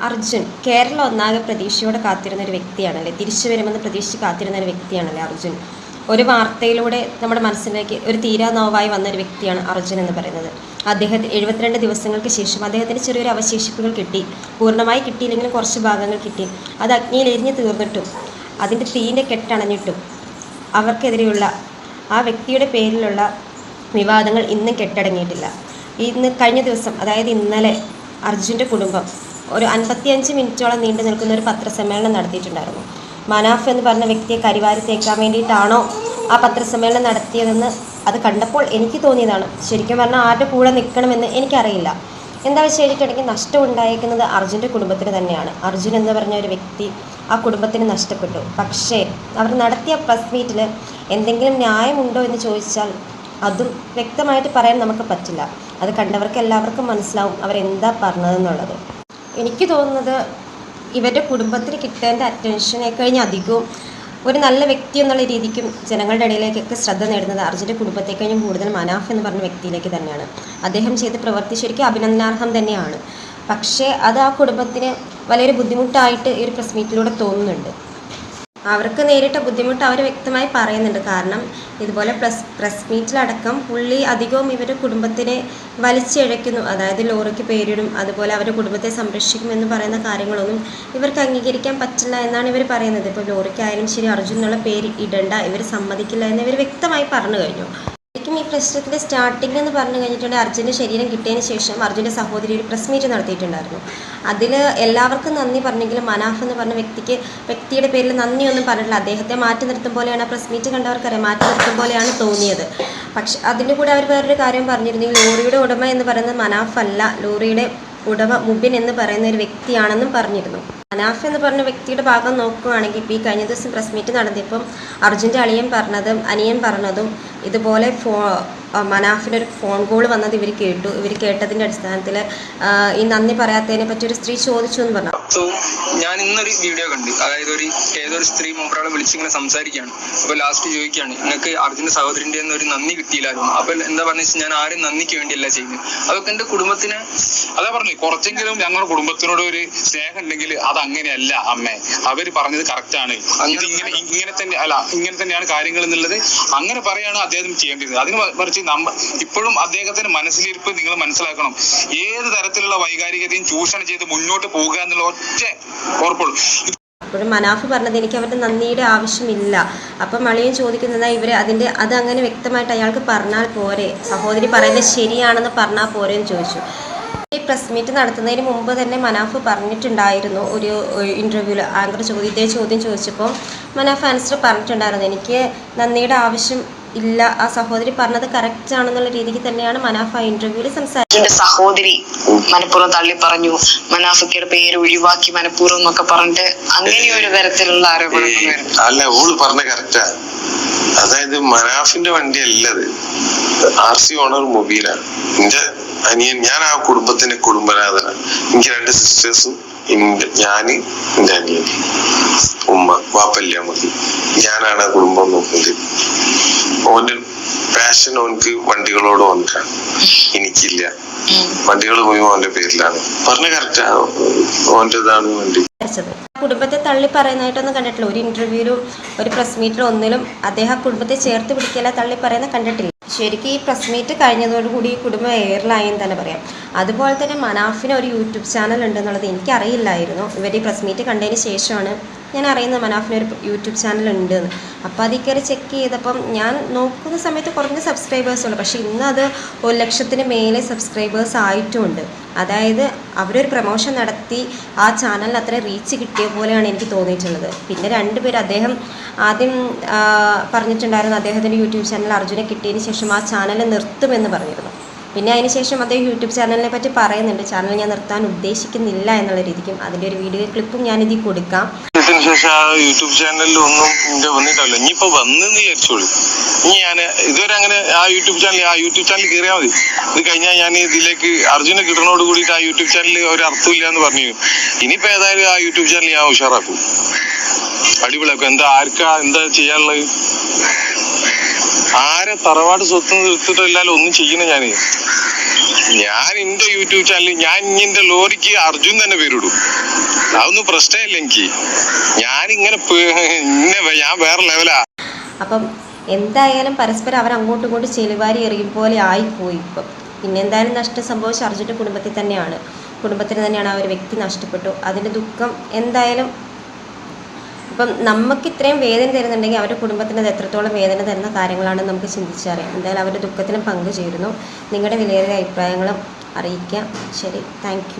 അർജുൻ കേരളം ഒന്നാകെ പ്രതീക്ഷയോടെ കാത്തിരുന്ന ഒരു വ്യക്തിയാണല്ലേ? തിരിച്ചു വരുമെന്ന് പ്രതീക്ഷിച്ച് കാത്തിരുന്ന ഒരു വ്യക്തിയാണല്ലേ അർജുൻ? ഒരു വാർത്തയിലൂടെ നമ്മുടെ മനസ്സിലേക്ക് ഒരു തീരാ നോവായി വന്ന ഒരു വ്യക്തിയാണ് അർജുൻ എന്ന് പറയുന്നത്. അദ്ദേഹത്തിന് എഴുപത്തിരണ്ട് ദിവസങ്ങൾക്ക് ശേഷം അദ്ദേഹത്തിന് ചെറിയൊരു അവശേഷിപ്പുകൾ കിട്ടി. പൂർണമായി കിട്ടിയില്ലെങ്കിലും കുറച്ച് ഭാഗങ്ങൾ കിട്ടി. അത് അഗ്നിയിൽ എരിഞ്ഞു തീർന്നിട്ടും അതിന്റെ തീന്റെ കെട്ടണഞ്ഞിട്ടും അവർക്കെതിരെയുള്ള ആ വ്യക്തിയുടെ പേരിലുള്ള വിവാദങ്ങൾ ഇന്നും കെട്ടടങ്ങിയിട്ടില്ല. ഇന്ന് കഴിഞ്ഞ ദിവസം അതായത് ഇന്നലെ അർജുന്റെ കുടുംബം ഒരു അൻപത്തിയഞ്ച് മിനിറ്റോളം നീണ്ടു നിൽക്കുന്ന ഒരു പത്രസമ്മേളനം നടത്തിയിട്ടുണ്ടായിരുന്നു. മനാഫ് എന്ന് പറഞ്ഞ വ്യക്തിയെ കരിവാരി തേക്കാൻ വേണ്ടിയിട്ടാണോ ആ പത്രസമ്മേളനം നടത്തിയതെന്ന് അത് കണ്ടപ്പോൾ എനിക്ക് തോന്നിയതാണ്. ശരിക്കും പറഞ്ഞാൽ ആരുടെ കൂടെ നിൽക്കണമെന്ന് എനിക്കറിയില്ല. എന്താ വെച്ച് കഴിഞ്ഞിട്ടുണ്ടെങ്കിൽ നഷ്ടം ഉണ്ടായേക്കുന്നത് അർജുന്റെ കുടുംബത്തിന് തന്നെയാണ്. അർജുൻ എന്ന് പറഞ്ഞ ഒരു വ്യക്തി ആ കുടുംബത്തിന് നഷ്ടപ്പെട്ടു. പക്ഷേ അവർ നടത്തിയ പ്രസ് മീറ്റിൽ എന്തെങ്കിലും ന്യായമുണ്ടോ എന്ന് ചോദിച്ചാൽ അതും വ്യക്തമായിട്ട് പറയാൻ നമുക്ക് പറ്റില്ല. അത് കണ്ടവർക്ക് എല്ലാവർക്കും മനസ്സിലാവും അവരെന്താ പറഞ്ഞതെന്നുള്ളത്. എനിക്ക് തോന്നുന്നത് ഇവരുടെ കുടുംബത്തിന് കിട്ടേണ്ട അറ്റൻഷനെ കഴിഞ്ഞ് അധികവും ഒരു നല്ല വ്യക്തി എന്നുള്ള രീതിക്കും ജനങ്ങളുടെ ഇടയിലേക്കൊക്കെ ശ്രദ്ധ നേടുന്നത് അർജുന്റെ കുടുംബത്തെ കഴിഞ്ഞും കൂടുതൽ മനാഫ് എന്ന് പറഞ്ഞ വ്യക്തിയിലേക്ക് തന്നെയാണ്. അദ്ദേഹം ചെയ്ത് പ്രവർത്തി ശരിക്കും അഭിനന്ദനാർഹം തന്നെയാണ്. പക്ഷേ അത് ആ കുടുംബത്തിന് വലിയൊരു ബുദ്ധിമുട്ടായിട്ട് ഈ ഒരു പ്രസ് മീറ്റിലൂടെ തോന്നുന്നുണ്ട്. അവർക്ക് നേരിട്ട ബുദ്ധിമുട്ട് അവർ വ്യക്തമായി പറയുന്നുണ്ട്. കാരണം ഇതുപോലെ പ്രസ് പ്രസ് മീറ്റിലടക്കം പുള്ളി അധികവും ഇവരുടെ കുടുംബത്തിനെ വലിച്ചിഴയ്ക്കുന്നു. അതായത് ലോറിക്ക് പേരിടും അതുപോലെ അവരുടെ കുടുംബത്തെ സംരക്ഷിക്കും എന്ന് പറയുന്ന കാര്യങ്ങളൊന്നും ഇവർക്ക് അംഗീകരിക്കാൻ പറ്റില്ല എന്നാണ് ഇവർ പറയുന്നത്. ഇപ്പോൾ ലോറിക്കായാലും ശരി അർജുൻ എന്നുള്ള പേര് ഇടണ്ട ഇവർ സമ്മതിക്കില്ല എന്ന് ഇവർ വ്യക്തമായി പറഞ്ഞു കഴിഞ്ഞു. ശരിക്കും ഈ പ്രശ്നത്തിന്റെ സ്റ്റാർട്ടിംഗ് എന്ന് പറഞ്ഞു കഴിഞ്ഞിട്ടുണ്ടെങ്കിൽ അർജുന്റെ ശരീരം കിട്ടിയതിന് ശേഷം അർജുന്റെ സഹോദരി ഒരു പ്രസ് മീറ്റ് നടത്തിയിട്ടുണ്ടായിരുന്നു. അതിൽ എല്ലാവർക്കും നന്ദി പറഞ്ഞെങ്കിലും മനാഫ് എന്ന് പറഞ്ഞ വ്യക്തിക്ക് വ്യക്തിയുടെ പേരിൽ നന്ദിയൊന്നും പറഞ്ഞിട്ടില്ല. അദ്ദേഹത്തെ മാറ്റി നിർത്തും പോലെയാണ് ആ പ്രസ് മീറ്റ് കണ്ടവർക്കറിയാം. മാറ്റി നിർത്തും പോലെയാണ് തോന്നിയത്. പക്ഷെ അതിന്റെ കൂടെ അവർ വേറൊരു കാര്യം പറഞ്ഞിരുന്നു. ഈ ലോറിയുടെ ഉടമ എന്ന് പറയുന്നത് മനാഫ് അല്ല ലോറിയുടെ ഉടമ മുബിൻ എന്ന് പറയുന്ന ഒരു വ്യക്തിയാണെന്നും പറഞ്ഞിരുന്നു. മനാഫ് എന്ന് പറഞ്ഞ വ്യക്തിയുടെ ഭാഗം നോക്കുകയാണെങ്കിൽ ഇപ്പോൾ ഈ കഴിഞ്ഞ ദിവസം പ്രസ് മീറ്റ് നടത്തിയപ്പം അർജുന്റെ അളിയൻ പറഞ്ഞതും അനിയൻ പറഞ്ഞതും ഇതുപോലെ ഫോ ആ, മനാഫിനൊരു ഫോൺ കോൾ വന്നത് ഇവർ കേട്ടു. ഇവർ കേട്ടതിന്റെ അടിസ്ഥാനത്തിൽ ഈ നന്ദി പറയാത്തതിനെ പറ്റി ഒരു സ്ത്രീ ചോദിച്ചു എന്ന് പറഞ്ഞു. സോ ഞാൻ ഇന്നൊരു വീഡിയോ കണ്ടു. അതായത് ഒരു ഏതൊരു സ്ത്രീ മൂപ്പറാളെ വിളിച്ചിങ്ങനെ സംസാരിക്കുകയാണ്. അപ്പൊ ലാസ്റ്റ് ചോദിക്കുകയാണ് നിങ്ങൾക്ക് അർജുന സഹോദരന്റെ നിന്ന് ഒരു നന്ദി കിട്ടിയില്ലായിരുന്നു. അപ്പൊ എന്താ പറഞ്ഞു ഞാൻ ആരും നന്ദിക്ക് വേണ്ടിയല്ല ചെയ്യുന്നത്. അതൊക്കെ എന്റെ കുടുംബത്തിന് അതാ പറഞ്ഞു കുറച്ചെങ്കിലും ഞങ്ങളുടെ കുടുംബത്തിനോട് ഒരു സ്നേഹം ഉണ്ടെങ്കിൽ അത് അങ്ങനെയല്ല അമ്മ. അവർ പറഞ്ഞത് കറക്റ്റ് ആണ്. ഇങ്ങനെ ഇങ്ങനെ തന്നെ അല്ല ഇങ്ങനെ തന്നെയാണ് കാര്യങ്ങൾ എന്നുള്ളത്. അങ്ങനെ പറയാണ് അദ്ദേഹം ചെയ്യേണ്ടത്. അതിന് മറിച്ച് നമ്മ ഇപ്പോഴും അദ്ദേഹത്തിന്റെ മനസ്സിലിരിപ്പ് നിങ്ങൾ മനസ്സിലാക്കണം. ഏത് തരത്തിലുള്ള വൈകാരികതയും ചൂഷണം ചെയ്ത് മുന്നോട്ട് പോകുക എന്നുള്ള ഒറ്റ ഓർപ്പുള്ളൂ അപ്പോഴും മനാഫ് പറഞ്ഞത് എനിക്ക് അവരുടെ നന്ദിയുടെ ആവശ്യമില്ല. അപ്പം മളിയൻ ചോദിക്കുന്നത് ഇവർ അതിന്റെ അത് അങ്ങനെ വ്യക്തമായിട്ട് അയാൾക്ക് പറഞ്ഞാൽ പോരെ. സഹോദരി പറയുന്നത് ശരിയാണെന്ന് പറഞ്ഞാൽ പോരെ എന്ന് ചോദിച്ചു. ഈ പ്രസ് മീറ്റ് നടത്തുന്നതിന് മുമ്പ് തന്നെ മനാഫ് പറഞ്ഞിട്ടുണ്ടായിരുന്നു ഒരു ഇന്റർവ്യൂവിൽ ആങ്കർ ചോദ്യത്തെ ചോദ്യം ചോദിച്ചപ്പോൾ മനാഫ് ആൻസർ പറഞ്ഞിട്ടുണ്ടായിരുന്നു. എനിക്ക് നന്ദിയുടെ ആവശ്യം ഇല്ല. ആ സഹോദരി പറഞ്ഞത് കറക്റ്റ് ആണെന്നുള്ള രീതിക്ക് തന്നെയാണ് മനാഫ ഇന്റർവ്യൂവിൽ സംസാരിച്ചത്. സഹോദരി മനഃപൂർവം തള്ളി പറഞ്ഞു. മനാഫത്തിയുടെ പേര് ഒഴിവാക്കി മനഃപൂർവം എന്നൊക്കെ പറഞ്ഞിട്ട് അങ്ങനെ ഒരു തരത്തിലുള്ള ആരോപണം അല്ല ഓൾ പറഞ്ഞ കറക്റ്റാ അതായത് മനാഫിന്റെ വണ്ടി അല്ലത് ആർ സി ഓണർ മൊബൈലാണ് എന്റെ അനിയൻ ഞാൻ ആ കുടുംബത്തിന്റെ കുടുംബനാഥനാണ് എനിക്ക് രണ്ട് സിസ്റ്റേഴ്സും ഞാൻ എന്റെ അനിയൻ ഉമ്മ വാപ്പല്ല മതി. ഞാനാണ് ആ കുടുംബം നോക്കുന്നത്. ഓന്റെ പാഷൻ ഓനക്ക് വണ്ടികളോട് ഉണ്ട് എനിക്കില്ല. വണ്ടികൾ മുഴുവൻ ഓന്റെ പേരിലാണ്. പറഞ്ഞ കറക്റ്റാ ഓന്റെ ഇതാണ് വണ്ടി. കുടുംബത്തെ തള്ളി പറയുന്നതായിട്ടൊന്നും കണ്ടിട്ടില്ല. ഒരു ഇന്റർവ്യൂവിലും ഒരു പ്രസ് മീറ്റിലും ഒന്നിലും അദ്ദേഹം കുടുംബത്തെ ചേർത്ത് പിടിക്കല തള്ളി പറയുന്ന കണ്ടിട്ടില്ല. ശരിക്കും ഈ പ്രസ് മീറ്റ് കഴിഞ്ഞതോടുകൂടി ഈ കുടുംബം എയറിലായി എന്ന് തന്നെ പറയാം. അതുപോലെ തന്നെ മനാഫിന് ഒരു യൂട്യൂബ് ചാനൽ ഉണ്ടെന്നുള്ളത് എനിക്കറിയില്ലായിരുന്നു. ഇവർ ഈ പ്രസ് മീറ്റ് കണ്ടതിന് ശേഷമാണ് ഞാൻ അറിയുന്നത് മനാഫിന് ഒരു യൂട്യൂബ് ചാനൽ ഉണ്ട് എന്ന് അപ്പോൾ അതിൽ കയറി ചെക്ക് ചെയ്തപ്പം ഞാൻ നോക്കുന്ന സമയത്ത് കുറഞ്ഞ സബ്സ്ക്രൈബേഴ്സ് ഉള്ളു. പക്ഷേ ഇന്ന് അത് ഒരു ലക്ഷത്തിന് മേലെ സബ്സ്ക്രൈബേഴ്സ് ആയിട്ടുമുണ്ട് അതായത് അവരൊരു പ്രമോഷൻ നടത്തി ആ ചാനലിന് അത്ര റീച്ച് കിട്ടിയ പോലെയാണ് എനിക്ക് തോന്നിയിട്ടുള്ളത്. പിന്നെ രണ്ടുപേർ അദ്ദേഹം ആദ്യം പറഞ്ഞിട്ടുണ്ടായിരുന്നു അദ്ദേഹത്തിന്റെ യൂട്യൂബ് ചാനൽ അർജുനെ കിട്ടിയതിന് ശേഷം ആ ചാനൽ നിർത്തുമെന്ന് പറഞ്ഞിരുന്നു. പിന്നെ അതിനുശേഷം അദ്ദേഹം യൂട്യൂബ് ചാനലിനെ പറ്റി പറയുന്നുണ്ട്. ചാനൽ ഞാൻ നിർത്താൻ ഉദ്ദേശിക്കുന്നില്ല എന്നുള്ള രീതിക്കും അതിന്റെ ഒരു വീഡിയോ ക്ലിപ്പും ഞാനിതിൽ കൊടുക്കാം. ഇതിന് ശേഷം ആ യൂട്യൂബ് ചാനലിൽ ഒന്നും എന്റെ വന്നിട്ടല്ല ഇനിയിപ്പോ വന്നെന്ന് വിചാരിച്ചോളൂ. ഇനി ഞാൻ ഇതുവരെ അങ്ങനെ ആ യൂട്യൂബ് ചാനൽ ആ യൂട്യൂബ് ചാനൽ കയറിയാൽ മതി. ഇത് കഴിഞ്ഞാൽ ഞാൻ ഇതിലേക്ക് അർജുന കിട്ടണോട് കൂടിയിട്ട് ആ യൂട്യൂബ് ചാനൽ ഒരു അർത്ഥമില്ല എന്ന് പറഞ്ഞു ഇനിയിപ്പോ ഏതായാലും ആ യൂട്യൂബ് ചാനൽ ഞാൻ ഉഷാറാക്കും. അടിപൊളിയാക്കും എന്താ ആർക്കാ എന്താ ചെയ്യാനുള്ളത്? ആരെ തറവാട് സ്വത്ത് നിർത്തിട്ടില്ലാലും ഒന്നും ചെയ്യണേ ഞാൻ. ഞാൻ എന്റെ യൂട്യൂബ് ചാനലിൽ ഞാൻ എന്റെ ലോറിക്ക് അർജുൻ തന്നെ പേരിടും. അതൊന്നും പ്രശ്നമില്ല എനിക്ക്. ഞാൻ ഇങ്ങനെ ഞാൻ വേറെ ലെവലാ അപ്പം എന്തായാലും പരസ്പരം അവർ അങ്ങോട്ടും ഇങ്ങോട്ടും ചെലുവാരി എറിയും പോലെ ആയിപ്പോയി ഇപ്പം. പിന്നെ എന്തായാലും നഷ്ടം സംഭവിച്ച അർജുന്റെ കുടുംബത്തിൽ തന്നെയാണ്. കുടുംബത്തിന് തന്നെയാണ് ആ ഒരു വ്യക്തി നഷ്ടപ്പെട്ടു. അതിന്റെ ദുഃഖം എന്തായാലും ഇപ്പം നമുക്ക് ഇത്രയും വേദന തരുന്നുണ്ടെങ്കിൽ അവരുടെ കുടുംബത്തിന് അത് എത്രത്തോളം വേദന തരുന്ന കാര്യങ്ങളാണ് നമുക്ക് ചിന്തിച്ചറിയാം എന്തായാലും അവരുടെ ദുഃഖത്തിനും പങ്കുചേരുന്നു നിങ്ങളുടെ വിലയേറിയ അഭിപ്രായങ്ങളും അറിയിക്കാം. ശരി. താങ്ക്